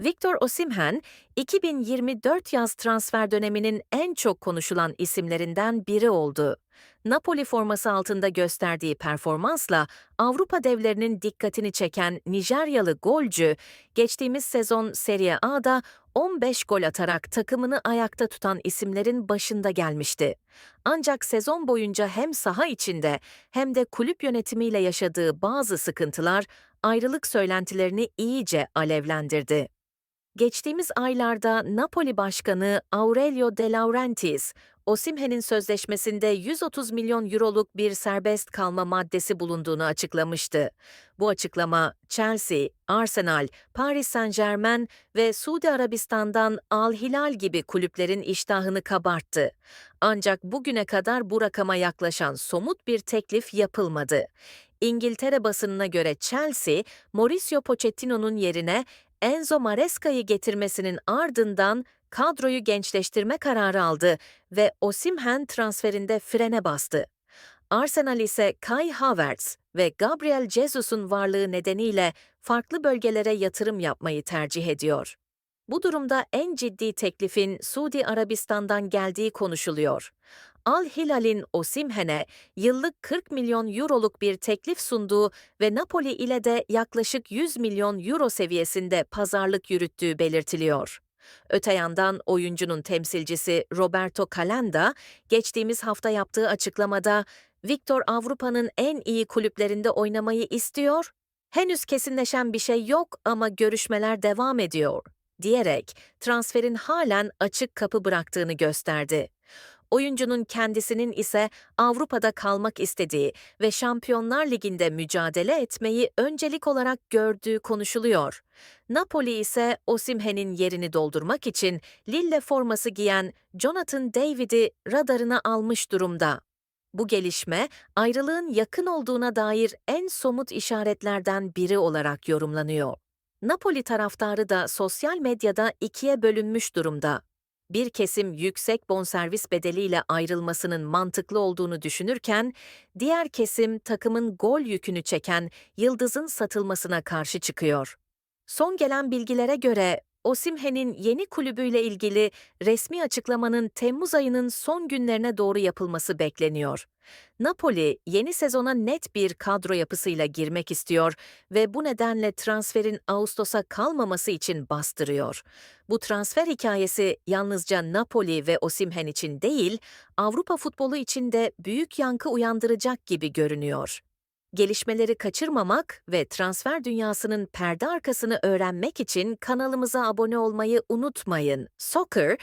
Victor Osimhen, 2024 yaz transfer döneminin en çok konuşulan isimlerinden biri oldu. Napoli forması altında gösterdiği performansla Avrupa devlerinin dikkatini çeken Nijeryalı golcü, geçtiğimiz sezon Serie A'da 15 gol atarak takımını ayakta tutan isimlerin başında gelmişti. Ancak sezon boyunca hem saha içinde hem de kulüp yönetimiyle yaşadığı bazı sıkıntılar ayrılık söylentilerini iyice alevlendirdi. Geçtiğimiz aylarda Napoli Başkanı Aurelio De Laurentiis, Osimhen'in sözleşmesinde 130 milyon euroluk bir serbest kalma maddesi bulunduğunu açıklamıştı. Bu açıklama Chelsea, Arsenal, Paris Saint-Germain ve Suudi Arabistan'dan Al Hilal gibi kulüplerin iştahını kabarttı. Ancak bugüne kadar bu rakama yaklaşan somut bir teklif yapılmadı. İngiltere basınına göre Chelsea, Mauricio Pochettino'nun yerine Enzo Maresca'yı getirmesinin ardından kadroyu gençleştirme kararı aldı ve Osimhen transferinde frene bastı. Arsenal ise Kai Havertz ve Gabriel Jesus'un varlığı nedeniyle farklı bölgelere yatırım yapmayı tercih ediyor. Bu durumda en ciddi teklifin Suudi Arabistan'dan geldiği konuşuluyor. Al Hilal'in Osimhen'e yıllık 40 milyon euroluk bir teklif sunduğu ve Napoli ile de yaklaşık 100 milyon euro seviyesinde pazarlık yürüttüğü belirtiliyor. Öte yandan oyuncunun temsilcisi Roberto Calenda, geçtiğimiz hafta yaptığı açıklamada Victor Avrupa'nın en iyi kulüplerinde oynamayı istiyor, henüz kesinleşen bir şey yok ama görüşmeler devam ediyor, diyerek transferin halen açık kapı bıraktığını gösterdi. Oyuncunun kendisinin ise Avrupa'da kalmak istediği ve Şampiyonlar Ligi'nde mücadele etmeyi öncelik olarak gördüğü konuşuluyor. Napoli ise Osimhen'in yerini doldurmak için Lille forması giyen Jonathan David'i radarına almış durumda. Bu gelişme ayrılığın yakın olduğuna dair en somut işaretlerden biri olarak yorumlanıyor. Napoli taraftarı da sosyal medyada ikiye bölünmüş durumda. Bir kesim yüksek bonservis bedeliyle ayrılmasının mantıklı olduğunu düşünürken, diğer kesim takımın gol yükünü çeken Yıldız'ın satılmasına karşı çıkıyor. Son gelen bilgilere göre Osimhen'in yeni kulübüyle ilgili resmi açıklamanın Temmuz ayının son günlerine doğru yapılması bekleniyor. Napoli yeni sezona net bir kadro yapısıyla girmek istiyor ve bu nedenle transferin Ağustos'a kalmaması için bastırıyor. Bu transfer hikayesi yalnızca Napoli ve Osimhen için değil, Avrupa futbolu için de büyük yankı uyandıracak gibi görünüyor. Gelişmeleri kaçırmamak ve transfer dünyasının perde arkasını öğrenmek için kanalımıza abone olmayı unutmayın. Soccer,